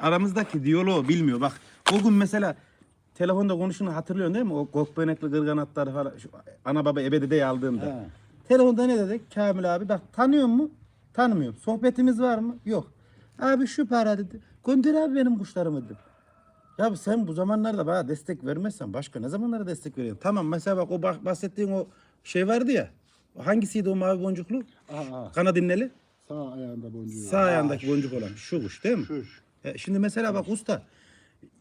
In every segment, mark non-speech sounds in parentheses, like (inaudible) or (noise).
aramızdaki diyaloğu bilmiyor. Bak o gün mesela telefonda konuşunu hatırlıyorsun değil mi? O gökbenekli gırganatları falan şu ana baba ebededeyi aldığımda. He. Telefonda ne dedik? Kamil abi bak tanıyor mu? Tanımıyorum. Sohbetimiz var mı? Yok. Abi şu para dedi. Gönder abi benim kuşlarımı dedim. Ya sen bu zamanlarda bana destek vermezsen başka ne zamanlara destek veriyorsun? Tamam mesela bak o bah- bahsettiğin o şey vardı ya. Hangisiydi o mavi boncuklu? Aa, Kana dinleli. sağ ayağında boncuğu. Sağ ayağındaki boncuk olan şu kuş değil mi? Şu. E, şimdi mesela bak usta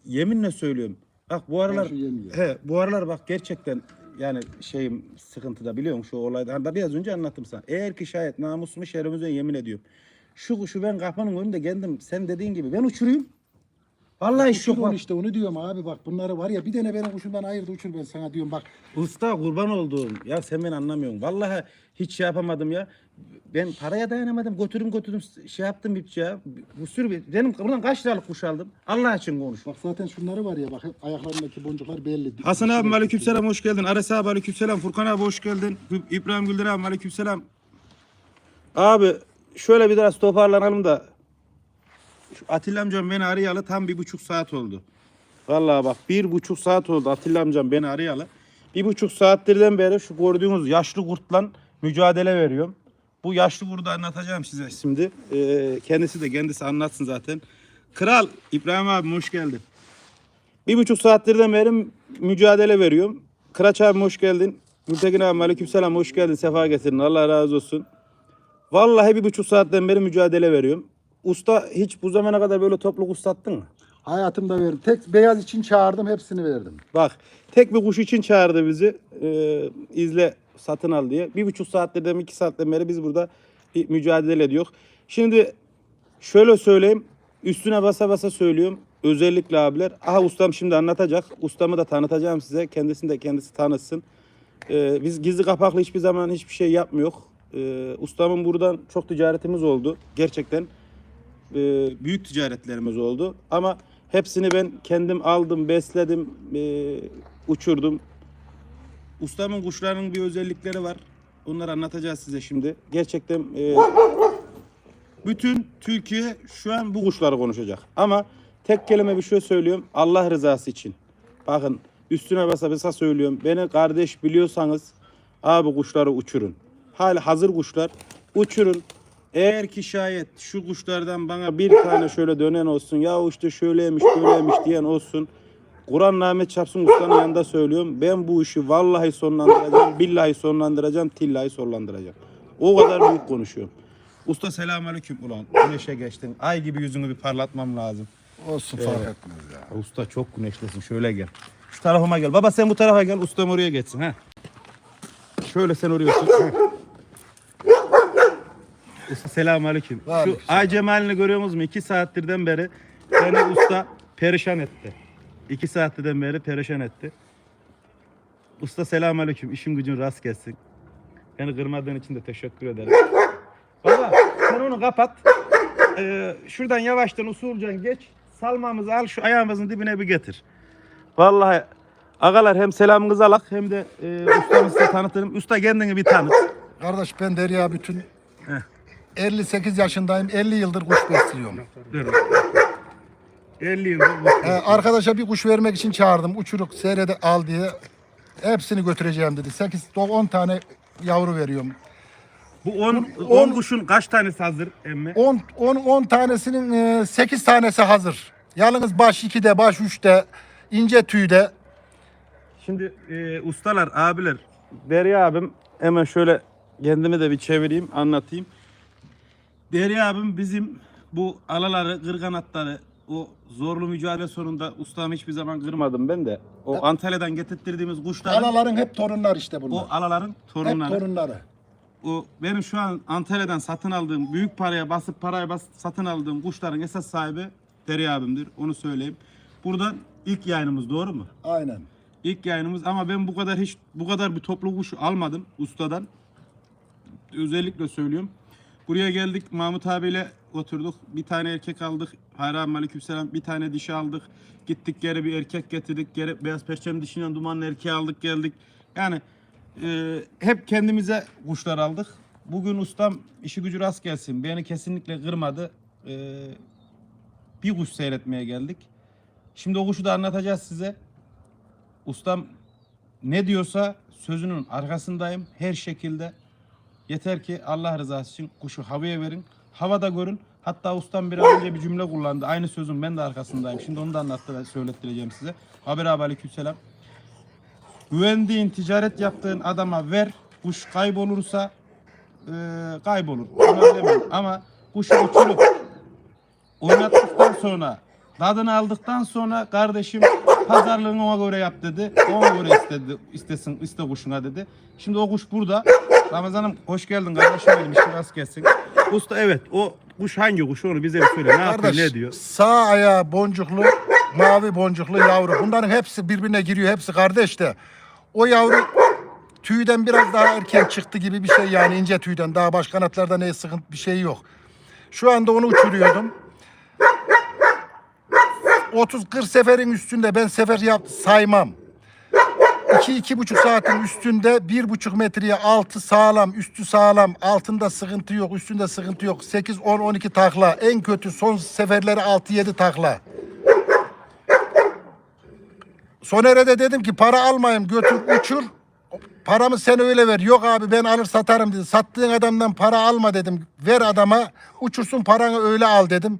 yeminle söylüyorum. Bak bu aralar he, bu aralar bak gerçekten yani şeyim sıkıntıda biliyor musun şu olayda. Hani biraz önce anlattım sana. Eğer ki şayet namusumu şerefimize yemin ediyorum. Şu kuşu ben kapının önünde kendim sen dediğin gibi ben uçurayım. Vallahi iş yok bak. işte onu diyorum abi bak bunları var ya bir tane benim kuşumdan ayırdı uçur ben sana diyorum bak. Usta kurban olduğum. Ya sen beni anlamıyorsun. Vallahi hiç şey yapamadım ya. Ben paraya dayanamadım. Götürdüm götürdüm şey yaptım bir ya. Bu sürü bir. Benim buradan kaç liralık kuş aldım? Allah için konuş. Bak zaten şunları var ya bak hep ayaklarındaki boncuklar belli. Hasan abi aleykümselam hoş geldin. Ares abi aleykümselam. Furkan abi hoş geldin. İbrahim Güldür abi aleykümselam. Abi şöyle bir biraz toparlanalım da. Atilla amcam beni arayalı tam bir buçuk saat oldu. Vallahi bak bir buçuk saat oldu Atilla amcam beni arayalı. Bir buçuk saattirden beri şu gördüğünüz yaşlı kurtla mücadele veriyorum. Bu yaşlı kurdu anlatacağım size şimdi. Ee, kendisi de kendisi anlatsın zaten. Kral İbrahim abi hoş geldin. Bir buçuk saattirden beri mücadele veriyorum. Kıraç abi hoş geldin. Gültekin abi aleykümselam hoş geldin. Sefa getirdin. Allah razı olsun. Vallahi bir buçuk saatten beri mücadele veriyorum. Usta hiç bu zamana kadar böyle toplu kuş sattın mı? Hayatımda verdim. Tek beyaz için çağırdım hepsini verdim. Bak tek bir kuş için çağırdı bizi. Ee, izle satın al diye. Bir buçuk saatlerden iki saatten beri biz burada bir mücadele ediyoruz. Şimdi şöyle söyleyeyim. Üstüne basa basa söylüyorum. Özellikle abiler. Aha ustam şimdi anlatacak. Ustamı da tanıtacağım size. Kendisini de kendisi tanıtsın. Ee, biz gizli kapaklı hiçbir zaman hiçbir şey yapmıyor. Ee, ustamın buradan çok ticaretimiz oldu. Gerçekten e, büyük ticaretlerimiz oldu. Ama hepsini ben kendim aldım, besledim, e, uçurdum. Ustamın kuşlarının bir özellikleri var. Onları anlatacağız size şimdi. Gerçekten e, bütün Türkiye şu an bu kuşları konuşacak. Ama tek kelime bir şey söylüyorum. Allah rızası için. Bakın üstüne basa basa söylüyorum. Beni kardeş biliyorsanız abi kuşları uçurun. Hala hazır kuşlar uçurun. Eğer ki şayet şu kuşlardan bana bir tane şöyle dönen olsun ya işte şöyleymiş böyleymiş diyen olsun. Kur'an rahmet çarpsın ustanın yanında söylüyorum. Ben bu işi vallahi sonlandıracağım, billahi sonlandıracağım, tillahi sonlandıracağım. O kadar büyük konuşuyorum. Usta selamünaleyküm ulan. Güneşe geçtin. Ay gibi yüzünü bir parlatmam lazım. Olsun fark etmez ya. Usta çok güneşlesin. Şöyle gel. Şu tarafıma gel. Baba sen bu tarafa gel. Ustam oraya geçsin. ha. Şöyle sen oraya otur. Usta selamünaleyküm. Şu ay cemalini görüyor musunuz? İki saattirden beri beni usta perişan etti. İki saattirden beri perişan etti. Usta selamünaleyküm. İşin gücün rast gelsin. Beni kırmadığın için de teşekkür ederim. Baba sen onu kapat. Ee, şuradan yavaştan usulca geç. Salmamızı al şu ayağımızın dibine bir getir. Vallahi agalar hem selamınızı alak hem de e, ustamı size tanıtırım. Usta kendini bir tanıt. Kardeş ben Derya bütün 58 yaşındayım. 50 yıldır kuş besliyorum. Dur. 50 yıldır Ee, arkadaşa bir kuş vermek için çağırdım. Uçuruk seyrede al diye. Hepsini götüreceğim dedi. 8 10 tane yavru veriyorum. Bu 10 10 kuşun kaç tanesi hazır emme? 10 10 10 tanesinin 8 tanesi hazır. Yalnız baş 2'de, baş 3'te, ince tüyde. Şimdi e, ustalar, abiler, Derya abim hemen şöyle kendimi de bir çevireyim, anlatayım. Derya abim bizim bu alaları, kırganatları, o zorlu mücadele sonunda ustam hiçbir zaman kırmadım ben de. O Antalya'dan getirttirdiğimiz kuşların, Alaların hep torunlar işte bunlar. o alaların hep torunları. torunları. O benim şu an Antalya'dan satın aldığım, büyük paraya basıp paraya basıp satın aldığım kuşların esas sahibi Derya abimdir. Onu söyleyeyim. Buradan ilk yayınımız doğru mu? Aynen. İlk yayınımız ama ben bu kadar hiç bu kadar bir toplu kuş almadım ustadan. Özellikle söylüyorum. Buraya geldik Mahmut abiyle oturduk. Bir tane erkek aldık. Hayri abi aleykümselam. Bir tane dişi aldık. Gittik geri bir erkek getirdik. Geri beyaz perçem dişinden dumanlı erkeği aldık geldik. Yani e, hep kendimize kuşlar aldık. Bugün ustam işi gücü rast gelsin. Beni kesinlikle kırmadı. E, bir kuş seyretmeye geldik. Şimdi o kuşu da anlatacağız size. Ustam ne diyorsa sözünün arkasındayım her şekilde. Yeter ki Allah rızası için kuşu havaya verin. Havada görün. Hatta ustam biraz önce bir cümle kullandı. Aynı sözün ben de arkasındayım. Şimdi onu da anlattı ve söylettireceğim size. Haber abi aleykümselam. Güvendiğin, ticaret yaptığın adama ver. Kuş kaybolursa eee kaybolur. Ama kuşu uçurup oynattıktan sonra tadını aldıktan sonra kardeşim pazarlığını ona göre yap dedi. Ona göre istedi, istesin, iste kuşuna dedi. Şimdi o kuş burada. Ramazan'ım hoş geldin kardeşim benim işin rast gelsin. Usta evet o kuş hangi kuş onu bize bir söyle. Ne yapıyor ne diyor? Sağ ayağı boncuklu, mavi boncuklu yavru. Bunların hepsi birbirine giriyor. Hepsi kardeş de. O yavru tüyden biraz daha erken çıktı gibi bir şey yani ince tüyden. Daha baş kanatlarda ne sıkıntı bir şey yok. Şu anda onu uçuruyordum. 30-40 seferin üstünde ben sefer yap saymam. 2-2,5 saatin üstünde 1,5 metreye altı sağlam, üstü sağlam, altında sıkıntı yok, üstünde sıkıntı yok. 8, 10, 12 takla. En kötü son seferleri 6-7 takla. Soner'e de dedim ki para almayayım götür uçur. Paramı sen öyle ver. Yok abi ben alır satarım dedi. Sattığın adamdan para alma dedim. Ver adama uçursun paranı öyle al dedim.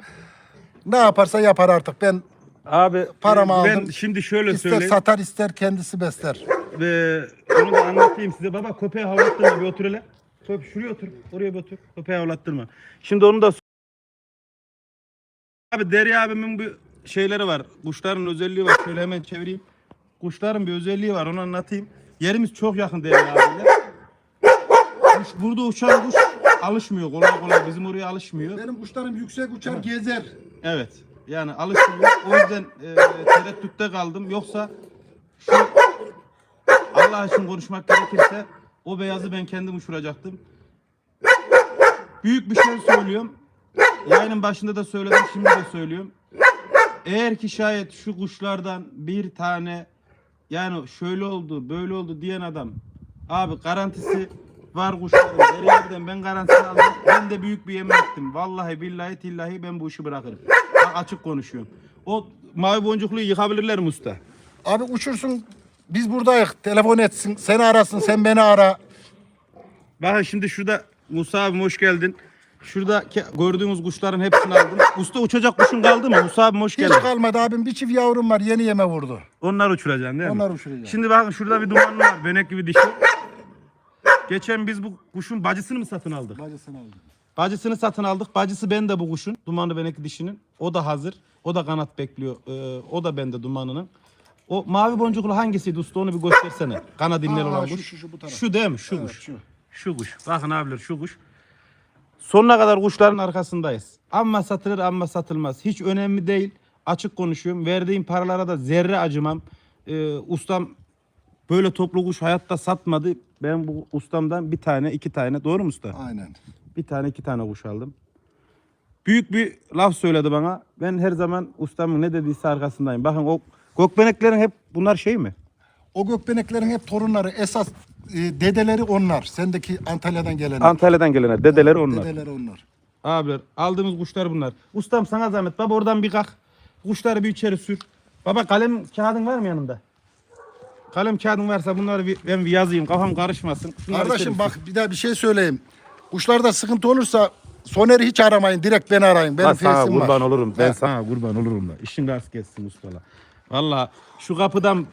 Ne yaparsa yapar artık. Ben Abi Paramı ben aldım. şimdi şöyle ister söyleyeyim. satar ister kendisi besler. Ve onu da anlatayım size. Baba köpeği havlattırma bir otur hele. Köp şuraya otur. Oraya bir otur. Köpeği havlattırma. Şimdi onu da Abi Derya abimin bir şeyleri var. Kuşların özelliği var. Şöyle hemen çevireyim. Kuşların bir özelliği var. Onu anlatayım. Yerimiz çok yakın Derya abiyle. Kuş, burada uçan kuş alışmıyor. Kolay kolay bizim oraya alışmıyor. Benim kuşlarım yüksek uçar gezer. Evet. Yani alışmıyor. O yüzden e, tereddütte kaldım. Yoksa şu Allah için konuşmak gerekirse o beyazı ben kendim uçuracaktım. Büyük bir şey söylüyorum. Yayının başında da söyledim, şimdi de söylüyorum. Eğer ki şayet şu kuşlardan bir tane yani şöyle oldu, böyle oldu diyen adam abi garantisi var kuşların. Derya'dan ben garantisini aldım. Ben de büyük bir yemin ettim. Vallahi billahi tillahi ben bu işi bırakırım. Açık konuşuyorum. O mavi boncukluyu yıkabilirler mi usta? Abi uçursun biz buradayız. Telefon etsin. Seni arasın sen beni ara. Bakın şimdi şurada Musa abim hoş geldin. Şurada ke- gördüğünüz kuşların hepsini aldım. Usta uçacak kuşun kaldı mı? Musa abim hoş Hiç geldin. kalmadı abim. Bir çift yavrum var. Yeni yeme vurdu. Onlar uçuracaksın değil mi? Onlar uçuracağım. Şimdi bakın şurada bir dumanlı var. Bönek gibi dişi. Geçen biz bu kuşun bacısını mı satın aldık? Bacısını aldım. Bacısını satın aldık. Bacısı ben de bu kuşun. Dumanlı benekli dişinin. O da hazır. O da kanat bekliyor. Ee, o da bende dumanının. O mavi boncuklu hangisiydi usta onu bir göstersene. Kanat dinler Aa, olan şu, kuş. şu, şu, bu taraf. Şu değil mi? Şu Evet, kuş. şu. Şu kuş. Bakın abiler şu kuş. Sonuna kadar kuşların arkasındayız. Amma satılır amma satılmaz. Hiç önemli değil. Açık konuşuyorum. Verdiğim paralara da zerre acımam. Ee, ustam böyle toplu kuş hayatta satmadı. Ben bu ustamdan bir tane iki tane. Doğru mu usta? Aynen. Bir tane iki tane kuş aldım. Büyük bir laf söyledi bana. Ben her zaman ustamın ne dediyse arkasındayım. Bakın o gökbeneklerin hep bunlar şey mi? O gökbeneklerin hep torunları. Esas e, dedeleri onlar. Sendeki Antalya'dan gelen. Antalya'dan gelenler. Dedeleri onlar. Dedeleri onlar. Abiler aldığımız kuşlar bunlar. Ustam sana zahmet. Baba oradan bir kalk. Kuşları bir içeri sür. Baba kalem kağıdın var mı yanında? Kalem kağıdın varsa bunları bir, ben bir yazayım. Kafam karışmasın. Şunları içeri Kardeşim sür. bak bir daha bir şey söyleyeyim. Kuşlarda sıkıntı olursa Soner'i hiç aramayın. Direkt beni arayın. Benim Lan sana kurban var. olurum. Ben sana kurban olurum da. İşin rast gelsin ustala. Valla şu kapıdan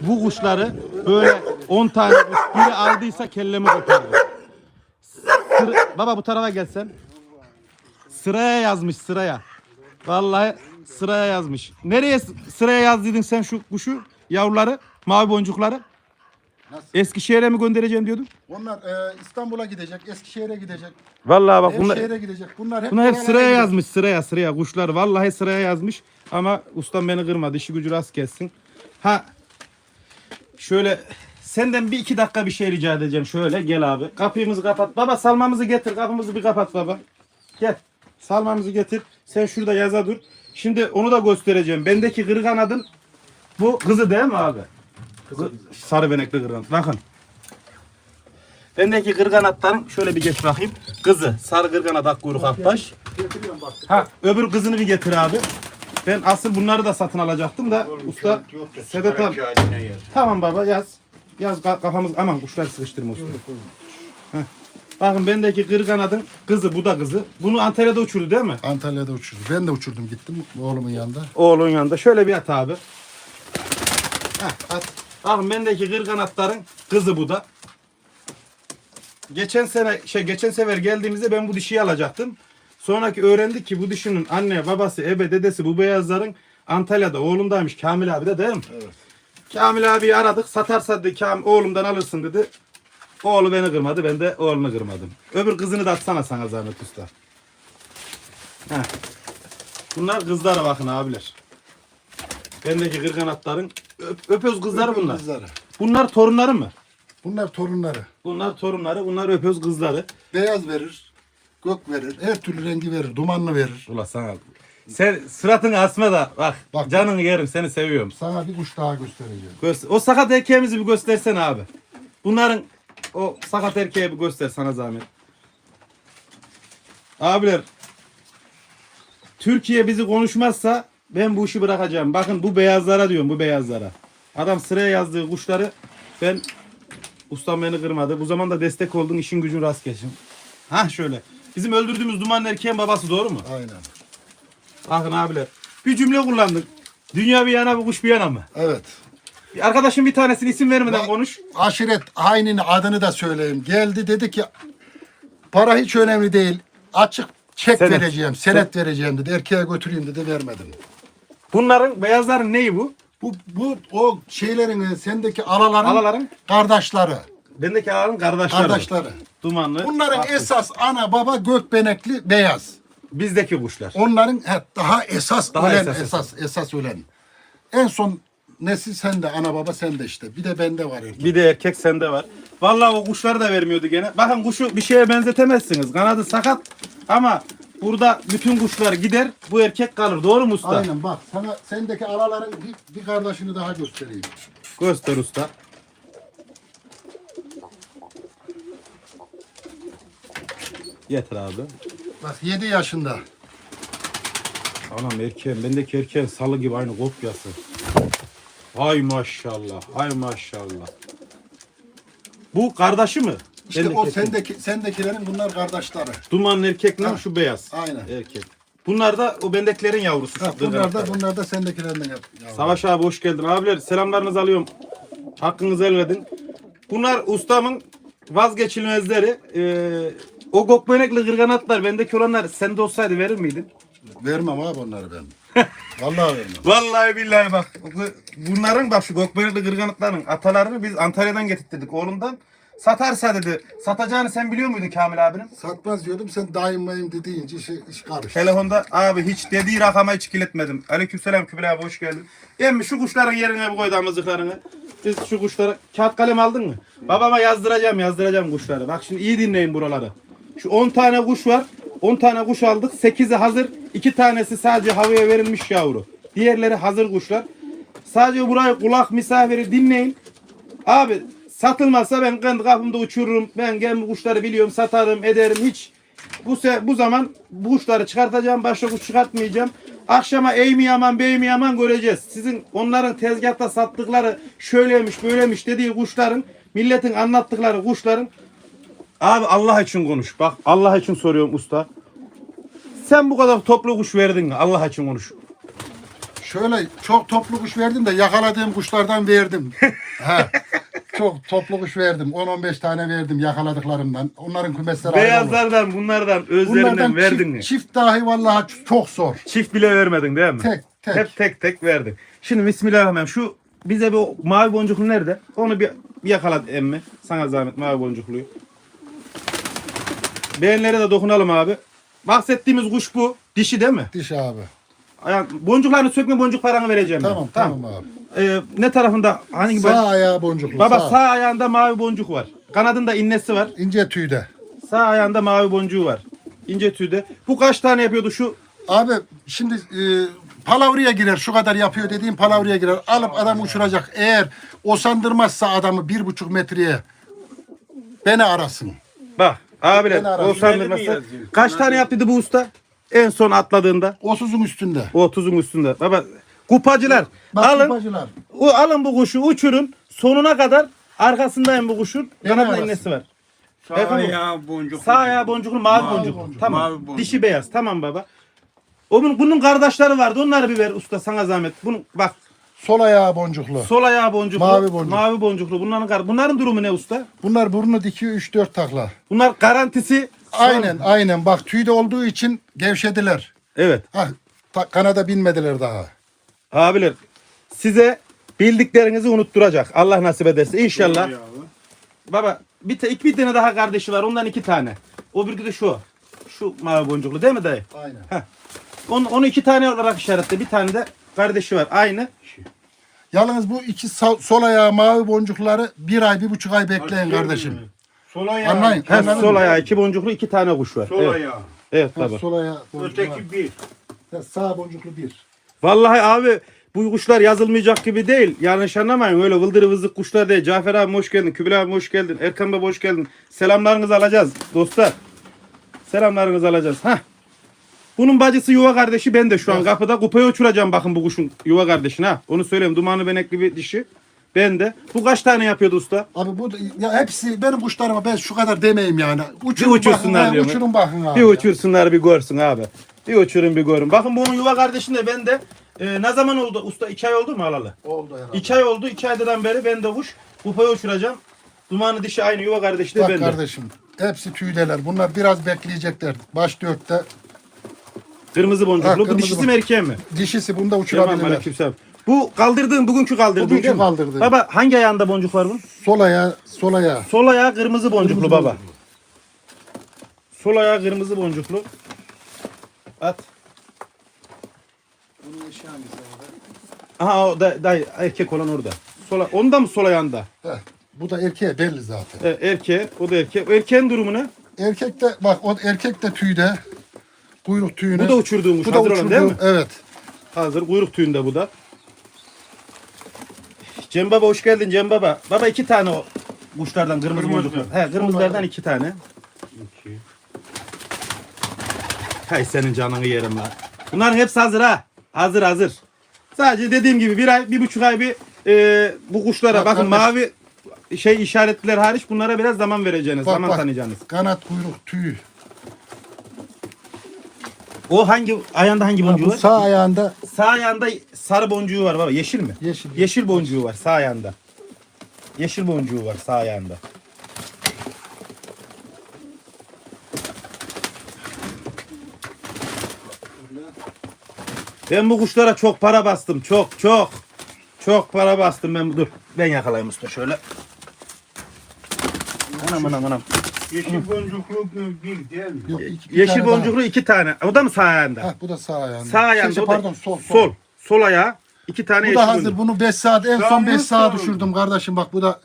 bu kuşları böyle 10 tane kuş biri aldıysa kellemi kopardı. Sıra- baba bu tarafa gelsen. Sıraya yazmış sıraya. Vallahi sıraya yazmış. Nereye s- sıraya yazdıydın sen şu kuşu? Yavruları, mavi boncukları. Nasıl? Eskişehir'e mi göndereceğim diyordun? Onlar e, İstanbul'a gidecek, Eskişehir'e gidecek, Vallahi bak bunlar Nevşehir'e gidecek. Bunlar hep Bunlar hep oralara sıraya gidecek. yazmış sıraya sıraya. Kuşlar vallahi sıraya yazmış. Ama ustam beni kırmadı. İşi gücü rast gelsin. Ha şöyle senden bir iki dakika bir şey rica edeceğim. Şöyle gel abi. Kapıyımızı kapat. Baba salmamızı getir. Kapımızı bir kapat baba. Gel. Salmamızı getir. Sen şurada yaza dur. Şimdi onu da göstereceğim. Bendeki kırgan adın bu kızı değil mi abi? Sarı benekli kırgan bakın. Bendeki kırgan atların şöyle bir geç bakayım. Kızı sarı kırgan at ak kuyruk. Getiriyorum bak. Ha öbür kızını bir getir abi. Ben asıl bunları da satın alacaktım da usta Sedat abi. Tamam baba yaz. Yaz ka- kafamız aman kuşlar sıkıştırma usta. Heh. Bakın bendeki kır kanadın kızı bu da kızı. Bunu Antalya'da uçurdu değil mi? Antalya'da uçurdu. Ben de uçurdum gittim oğlumun yanında. Oğlun yanında. Şöyle bir at abi. Heh, at. Bakın bendeki kır kanatların kızı bu da. Geçen sene şey geçen sefer geldiğimizde ben bu dişiyi alacaktım. Sonraki öğrendik ki bu dişinin anne, babası, ebe, dedesi bu beyazların Antalya'da oğlumdaymış Kamil abi de değil mi? Evet. Kamil abiyi aradık. Satarsa dedi Kamil oğlumdan alırsın dedi. Oğlu beni kırmadı. Ben de oğlunu kırmadım. Öbür kızını da atsana sana zahmet usta. Heh. Bunlar kızlara bakın abiler. Bendeki kırganatların öp, öpöz kızları bunlar. Kızları. Bunlar torunları mı? Bunlar torunları. Bunlar torunları, bunlar öpöz kızları. Beyaz verir, gök verir, her türlü rengi verir, dumanlı verir. Ula sana. Sen suratını asma da bak, Bak. canını yerim seni seviyorum. Sana bir kuş daha göstereceğim. Göster. O sakat erkeğimizi bir göstersene abi. Bunların o sakat erkeği bir göster sana zahmet. Abiler Türkiye bizi konuşmazsa ben bu işi bırakacağım. Bakın bu beyazlara diyorum bu beyazlara. Adam sıraya yazdığı kuşları ben ustam beni kırmadı. Bu zaman da destek oldun işin gücün rast gelsin. Ha şöyle. Bizim öldürdüğümüz duman erkeğin babası doğru mu? Aynen. Bakın abiler. Bir cümle kullandık. Dünya bir yana bu kuş bir yana mı? Evet. Bir Arkadaşım bir tanesini isim vermeden Bak- konuş. Aşiret hainin adını da söyleyeyim. Geldi dedi ki para hiç önemli değil. Açık çek Senet. vereceğim, senet vereceğim dedi. Erkeğe götüreyim dedi vermedim. Bunların beyazların neyi bu? Bu bu o şeylerin e, sendeki alaların, Alaların? kardeşleri, Bendeki ağanın kardeşleri. kardeşleri. Dumanlı. Bunların aklı. esas ana baba gökbenekli beyaz. Bizdeki kuşlar. Onların he, daha esas Daha ölen esas, esas esas, ölen. En son nesil sende ana baba sende işte. Bir de bende var erkek. Bir de erkek sende var. Vallahi o kuşları da vermiyordu gene. Bakın kuşu bir şeye benzetemezsiniz. Kanadı sakat ama burada bütün kuşlar gider. Bu erkek kalır. Doğru mu usta? Aynen bak sana sendeki alaların bir, bir kardeşini daha göstereyim. Göster usta. Yeter abi. Bak 7 yaşında. Anam erkeğim. Bendeki erkeğin salı gibi aynı kopyası. Ay maşallah. Ay maşallah. Bu kardeşi mi? İşte o erkeğin. sendeki sendekilerin bunlar kardeşleri. Dumanlı erkek lan Ha, şu beyaz. aynen. Erkek. Bunlar da o bendekilerin yavrusu. Ha, şu bunlar da bunlar da sendekilerinden yap. yavrum. Savaş abi hoş geldin. Abiler selamlarınızı alıyorum. Hakkınızı helal edin. Bunlar ustamın vazgeçilmezleri. Ee, o gokbenekli kırganatlar bendeki olanlar sende olsaydı verir miydin? Vermem abi onları ben. (laughs) Vallahi vermem. Vallahi billahi bak. bu- Bunların bak şu gokbenekli kırganatların atalarını biz Antalya'dan getirttirdik oğlundan. Satarsa dedi. Satacağını sen biliyor muydun Kamil abinin? Satmaz diyordum sen daimmayım dediğince iş, iş karıştı. Telefonda abi hiç dediği rakama hiç kiletmedim. Aleykümselam Kübra abi hoş geldin. Emmi şu kuşların yerine koy damızlıklarını. Biz şu kuşları kağıt kalem aldın mı? Babama yazdıracağım yazdıracağım kuşları. Bak şimdi iyi dinleyin buraları. Şu 10 tane kuş var. 10 tane kuş aldık. 8'i hazır. 2 tanesi sadece havaya verilmiş yavru. Diğerleri hazır kuşlar. Sadece burayı kulak misafiri dinleyin. Abi satılmazsa ben kendi kapımda uçururum. Ben kendi kuşları biliyorum, satarım, ederim. Hiç bu se bu zaman bu kuşları çıkartacağım, başka kuş çıkartmayacağım. Akşama ey mi yaman, bey mi yaman göreceğiz. Sizin onların tezgahta sattıkları şöyleymiş, böylemiş dediği kuşların, milletin anlattıkları kuşların Abi Allah için konuş. Bak Allah için soruyorum usta. Sen bu kadar toplu kuş verdin mi? Allah için konuş. Şöyle çok toplu kuş verdim de yakaladığım kuşlardan verdim. (laughs) Çok toplu kuş verdim. 10-15 tane verdim yakaladıklarımdan. Onların kümesleri ayrı olur. Beyazlardan, bunlardan, özlerinden Bunlardan verdin çift, mi? çift dahi vallahi çok zor. Çift bile vermedin değil mi? Tek, tek. Hep tek tek verdin. Şimdi bismillahirrahmanirrahim. Şu bize bir o mavi boncuklu nerede? Onu bir, bir yakala emmi. Sana zahmet mavi boncukluyu. Beğenlere de dokunalım abi. Bahsettiğimiz kuş bu. Dişi değil mi? Diş abi. Yani boncuklarını sökme boncuk paranı vereceğim. ben. Tamam tamam, abi. Ee, ne tarafında? Hangi Sağ boncuk? ayağı boncuklu. Baba sağ. sağ ayağında mavi boncuk var. Kanadında innesi var. İnce tüyde. Sağ ayağında mavi boncuğu var. İnce tüyde. Bu kaç tane yapıyordu şu? Abi şimdi e, palavriye girer şu kadar yapıyor dediğim palavriye girer. Alıp adam uçuracak. Eğer o sandırmazsa adamı bir buçuk metreye beni arasın. Bak abiler o sandırması. Kaç tane yaptıydı bu usta? En son atladığında 30'un üstünde. o 30'un üstünde. Baba kupacılar Bak alın. kupacılar. O, alın bu kuşu uçurun. Sonuna kadar arkasındayım bu kuşun. Ne Kanatla arası? innesi var. Sağ baba. ayağı boncuk. Sağ ayağı boncuklu, mavi, Mavi boncuklu. boncuk, Tamam. mavi boncuk. Dişi beyaz. Tamam baba. O bunun, kardeşleri vardı. Onları bir ver usta sana zahmet. Bunun bak Sol ayağı boncuklu. sol ayağı boncuklu, Mavi boncuk. mavi boncuklu. Bunların kar- bunların durumu ne usta? Bunlar burnu dikiyor 3-4 takla. Bunlar garantisi. Aynen aynen bak tüyde olduğu için gevşediler. Evet. Ha, ta- kanada binmediler daha. Abiler size bildiklerinizi unutturacak. Allah nasip ederse inşallah. Baba bir, te, iki, bir tane daha kardeşi var. Ondan iki tane. O bir de şu. Şu mavi boncuklu değil mi dayı? Aynen. Heh. Onu, onu iki tane olarak işaretle. Bir tane de kardeşi var. Aynı. Yalnız bu iki sağ- sol ayağı mavi boncukları bir ay bir buçuk ay bekleyin kardeşim. Sol ayağı. Anlayın. Ha, Anladın sol ayağı iki boncuklu iki tane kuş var. Sol evet. ayağı. Evet Ha, baba. sol ayağı boncuklu var. Öteki bir. Ha, Sağ boncuklu bir. Vallahi abi bu kuşlar yazılmayacak gibi değil. Yanlış anlamayın. Öyle vıldırı vızlık kuşlar değil. Cafer abi hoş geldin. Kübra abi hoş geldin. Erkan baba hoş geldin. Selamlarınızı alacağız dostlar. Selamlarınızı alacağız. Hah. Bunun bacısı yuva kardeşi ben de şu an kapıda. Kupaya uçuracağım bakın bu kuşun yuva kardeşine. Ha. Onu söyleyeyim. Dumanlı benekli bir dişi. Ben de. Bu kaç tane yapıyordu usta? Abi bu da- ya hepsi benim kuşlarıma ben şu kadar demeyeyim yani. Bir uçursunlar bakın, diyorum. Uçurun bakın abi. Bir uçursunlar bir görsün abi. Bir uçurun bir görün. Bakın bunun yuva kardeşini de ben de e, ne zaman oldu usta? iki ay oldu mu alalı? Oldu herhalde. İki ay oldu. iki aydan beri ben de kuş kupaya uçuracağım. Dumanı dişi aynı yuva kardeşi de Bak ben de. kardeşim hepsi tüydeler. Bunlar biraz bekleyecekler. Baş dörtte. Kırmızı boncuklu. Ha, Bu dişisi bon- mi erkeği mi? Dişisi bunda Tamam uçurabilirler. aleykümselam. Bu kaldırdığın bugünkü kaldırdığın Bugünkü değil mi? kaldırdığım. Baba hangi ayağında boncuk var bunun? Sol ayağı, sol ayağı. Sol ayağı kırmızı boncuklu Kırmızı baba. boncuklu. Sol ayağı kırmızı boncuklu. At. Aha o da, da erkek olan orada. Sola, onda mı sol ayağında? Heh, bu da erkeğe belli zaten. E, erkeğe, o da erkek. Erkeğin durumu ne? Erkek de bak o erkek de tüyde. Kuyruk tüyüne. Bu da da hazır olan değil mi? Evet. Hazır kuyruk tüyünde bu da. Cem Baba hoş geldin Cem Baba. Baba iki tane o kuşlardan kırmızı Kırmızı. boncuklu. He kırmızılardan iki tane. İki. Hay senin canını yerim lan. Bunların hepsi hazır ha. Hazır hazır. Sadece dediğim gibi bir ay, bir buçuk ay bir e, bu kuşlara Bak bakın kardeş. mavi şey işaretliler hariç bunlara biraz zaman vereceğiniz, Bak, zaman bak. tanıyacaksınız. Kanat, kuyruk, tüy. O hangi ayağında hangi Ha, boncuğu var? sağ ayağında Sağ ayağında sarı boncuğu var baba. Yeşil mi? Yeşil. Yeşil boncuğu var sağ ayağında. Yeşil boncuğu var sağ ayağında. Ben bu kuşlara çok para bastım. Çok çok. Çok para bastım ben. Dur. Ben yakalayayım usta şöyle. Anam anam anam. Yeşil boncuklu bir değil mi? yok, iki- bir Yeşil tane daha. boncuklu iki tane. O da mı sağ ayağında? Ha, bu da sağ ayağında. Sağ ayağında. Şey, o da- pardon sol sol. Sol. Sol ayağı. iki tane Bu yeşil da hazır. boncuk. Bunu 5 saat en Sağ son mı, 5 saat sol mu? düşürdüm kardeşim bak bu da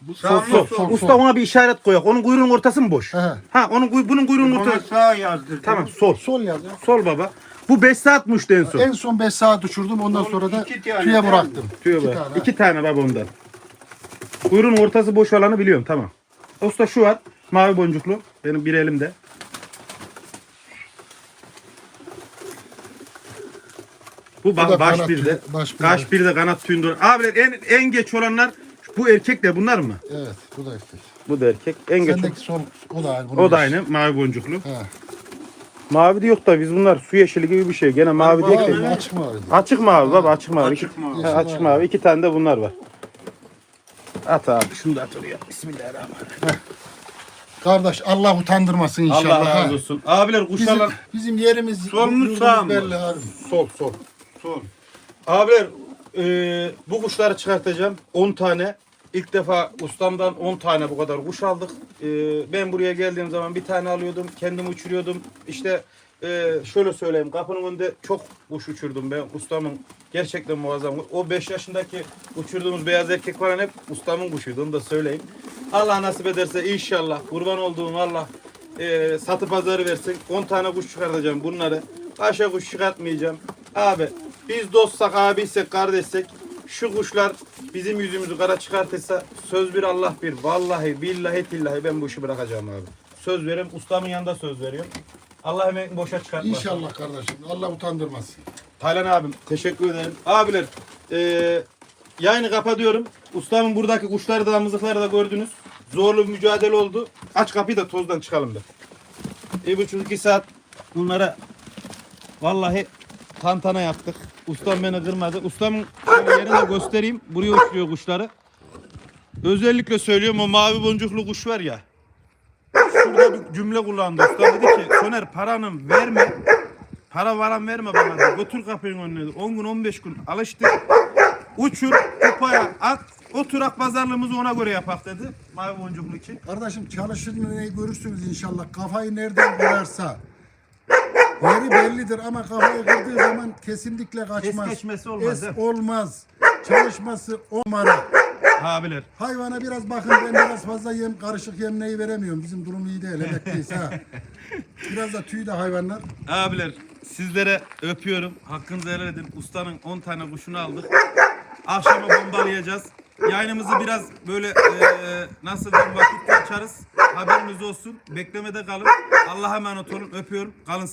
bu Sağ sol mı, sol sol? sol. Usta ona bir işaret koyak. Onun kuyruğunun ortası mı boş? He. Ha onun kuy- bunun kuyruğunun Ona ortası. sağ yazdır. Tamam sol. Sol yaz ya. Sol baba. Bu 5 saatmişti en son. En son 5 saat düşürdüm ondan sonra da iki tane tüye değil mi? bıraktım. Tüyo İki tane baba ondan. Kuyruğun ortası boş olanı biliyorum tamam. Usta şu var. Mavi boncuklu. Benim bir elimde. Bu, ba- da baş kanat bir de. baş bir Baş de. bir de kanat tüyünde. Abiler en, en geç olanlar bu erkekler bunlar mı? Evet bu da erkek. Bu da erkek. En geç. Sendeki sol o da aynı. bunun O da eşi. aynı mavi boncuklu. He. Mavi de yok da biz bunlar su yeşili gibi bir şey. Gene mavi değil Mavi, de. açık mavi. Açık mavi baba açık mavi. Açık mavi. He, açık mavi. İki tane de bunlar var. At abi şunu da at oraya. Bismillahirrahmanirrahim. Kardeş Allah utandırmasın inşallah. Allah ha. razı olsun. Abiler Bizim, kuşlarla... bizim yerimiz Sol mu, yurdumuz sağ mı? belli abi. Sol sol. Sol. Abiler e, bu kuşları çıkartacağım. 10 tane. İlk defa ustamdan 10 tane bu kadar kuş aldık. E, ben buraya geldiğim zaman bir tane alıyordum. Kendim uçuruyordum. İşte e, şöyle söyleyeyim. Kapının önünde çok kuş uçurdum ben. Ustamın gerçekten muazzam. O 5 yaşındaki uçurduğumuz beyaz erkek falan hep ustamın kuşuydu. Onu da söyleyeyim. Allah nasip ederse inşallah kurban olduğum Allah e, satı pazarı versin. 10 tane kuş çıkartacağım bunları. Başka kuş çıkartmayacağım. Abi biz dostsak, abiysek, kardeşsek şu kuşlar bizim yüzümüzü kara çıkartırsa söz bir Allah bir. Vallahi billahi tillahi ben bu işi bırakacağım abi. Söz veriyorum. Ustamın yanında söz veriyorum. Allah emeğini boşa çıkartmasın. İnşallah kardeşim. Allah utandırmasın. Taylan abim teşekkür ederim. Abiler eee yayını kapatıyorum. Ustamın buradaki kuşları da mızıkları da gördünüz. Zorlu bir mücadele oldu. Aç kapıyı da tozdan çıkalım da. Bir buçuk iki saat bunlara vallahi tantana yaptık. Ustam beni kırmadı. Ustamın yerini de göstereyim. Buraya uçuyor kuşları. Özellikle söylüyorum o mavi boncuklu kuş var ya. Şurada bir cümle kullandı. Usta dedi ki Soner paranın verme. Para varan verme bana dedi. Götür kapının önüne dedi. 10 gün 15 gün alıştı. Uçur kupaya at. Oturak pazarlığımızı ona göre yapak dedi. Mavi boncuklu için. Kardeşim çalışır ne görürsünüz inşallah. Kafayı nereden kırarsa. Yeri bellidir ama kafayı kırdığı zaman kesinlikle kaçmaz. Es geçmesi olmaz, Es olmaz. Çalışması o numara. Abiler. Hayvana biraz bakın ben biraz fazla yem karışık yemleyi veremiyorum. Bizim durum iyi değil emekliyiz ha. (laughs) Biraz da tüy de hayvanlar. Abiler sizlere öpüyorum. Hakkınızı helal edin. Ustanın 10 tane kuşunu aldık. Akşama bombalayacağız. Yayınımızı biraz böyle eee nasıl diyeyim vakitte açarız. Haberiniz olsun. Beklemede kalın. Allah'a emanet olun. Öpüyorum. Kalın sağ